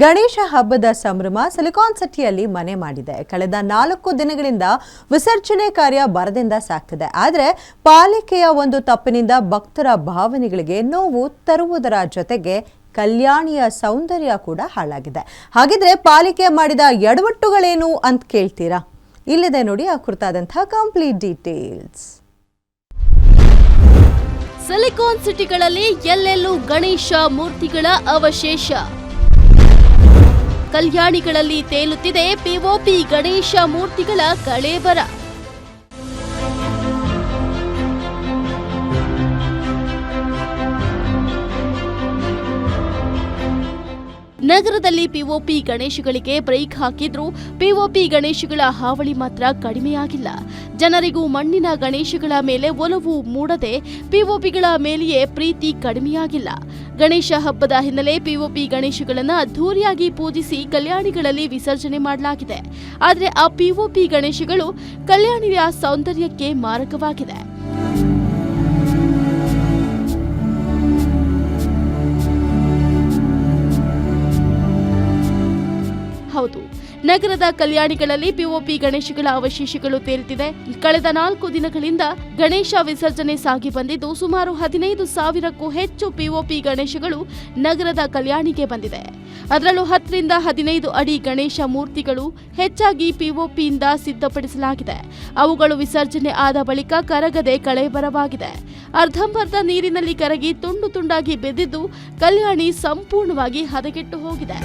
ಗಣೇಶ ಹಬ್ಬದ ಸಂಭ್ರಮ ಸಿಲಿಕಾನ್ ಸಿಟಿಯಲ್ಲಿ ಮನೆ ಮಾಡಿದೆ. ಕಳೆದ ನಾಲ್ಕು ದಿನಗಳಿಂದ ವಿಸರ್ಜನೆ ಕಾರ್ಯ ಬರದಿಂದ ಸಾಕ್ತಿದೆ ಆದರೆ ಪಾಲಿಕೆಯ ಒಂದು ತಪ್ಪಿನಿಂದ ಭಕ್ತರ ಭಾವನೆಗಳಿಗೆ ನೋವು ತರುವುದರ ಜೊತೆಗೆ ಕಲ್ಯಾಣಿಯ ಸೌಂದರ್ಯ ಕೂಡ ಹಾಳಾಗಿದೆ. ಹಾಗಿದ್ರೆ ಪಾಲಿಕೆ ಮಾಡಿದ ಎಡವಟ್ಟುಗಳೇನು ಅಂತ ಕೇಳ್ತೀರಾ? ಇಲ್ಲಿದೆ ನೋಡಿ ಆ ಕುರಿತಾದಂತಹ ಕಂಪ್ಲೀಟ್ ಡೀಟೇಲ್ಸ್ ಸಿಲಿಕಾನ್ ಸಿಟಿಗಳಲ್ಲಿ ಎಲ್ಲೆಲ್ಲೂ ಗಣೇಶ ಮೂರ್ತಿಗಳ ಅವಶೇಷ. ಕಲ್ಯಾಣಿಗಳಲ್ಲಿ ತೇಲುತ್ತಿದೆ ಪಿಒಪಿ ಗಣೇಶ ಮೂರ್ತಿಗಳ ಕಳೇಬರ ನಗರದಲ್ಲಿ ಪಿಒಪಿ ಗಣೇಶಗಳಿಗೆ ಬ್ರೇಕ್ ಹಾಕಿದ್ರೂ ಪಿಒಪಿ ಗಣೇಶಗಳ ಹಾವಳಿ ಮಾತ್ರ ಕಡಿಮೆಯಾಗಿಲ್ಲ. ಜನರಿಗೂ ಮಣ್ಣಿನ ಗಣೇಶಗಳ ಮೇಲೆ ಒಲವು ಮೂಡದೆ ಪಿಒಪಿಗಳ ಮೇಲೆಯೇ ಪ್ರೀತಿ ಕಡಿಮೆಯಾಗಿಲ್ಲ. ಗಣೇಶ ಹಬ್ಬದ ಹಿನ್ನೆಲೆ ಪಿಒಪಿ ಗಣೇಶಗಳನ್ನು ಅದ್ಧೂರಿಯಾಗಿ ಪೂಜಿಸಿ ಕಲ್ಯಾಣಿಗಳಲ್ಲಿ ವಿಸರ್ಜನೆ ಮಾಡಲಾಗಿದೆ. ಆದರೆ ಆ ಪಿಒಪಿ ಗಣೇಶಗಳು ಕಲ್ಯಾಣಿಯ ಸೌಂದರ್ಯಕ್ಕೆ ಮಾರಕವಾಗಿದೆ. ನಗರದ ಕಲ್ಯಾಣಿಗಳಲ್ಲಿ ಪಿಒಪಿ ಗಣೇಶಗಳ ಅವಶೇಷಗಳು ತೇಲ್ತಿದೆ. ಕಳೆದ ನಾಲ್ಕು ದಿನಗಳಿಂದ ಗಣೇಶ ವಿಸರ್ಜನೆ ಸಾಗಿ ಬಂದಿದ್ದು, ಸುಮಾರು ಹದಿನೈದು ಸಾವಿರಕ್ಕೂ ಹೆಚ್ಚು ಪಿಒಪಿ ಗಣೇಶಗಳು ನಗರದ ಕಲ್ಯಾಣಿಗೆ ಬಂದಿದೆ. ಅದರಲ್ಲೂ ಹತ್ತರಿಂದ ಹದಿನೈದು ಅಡಿ ಗಣೇಶ ಮೂರ್ತಿಗಳು ಹೆಚ್ಚಾಗಿ ಪಿಒಪಿಯಿಂದ ಸಿದ್ಧಪಡಿಸಲಾಗಿದೆ. ಅವುಗಳು ವಿಸರ್ಜನೆ ಆದ ಬಳಿಕ ಕರಗದೆ ಕಳೆಬರವಾಗಿದೆ. ಅರ್ಧಂಬರ್ಧ ನೀರಿನಲ್ಲಿ ಕರಗಿ ತುಂಡು ತುಂಡಾಗಿ ಬೆದ್ದಿದ್ದು, ಕಲ್ಯಾಣಿ ಸಂಪೂರ್ಣವಾಗಿ ಹದಗೆಟ್ಟು ಹೋಗಿದೆ.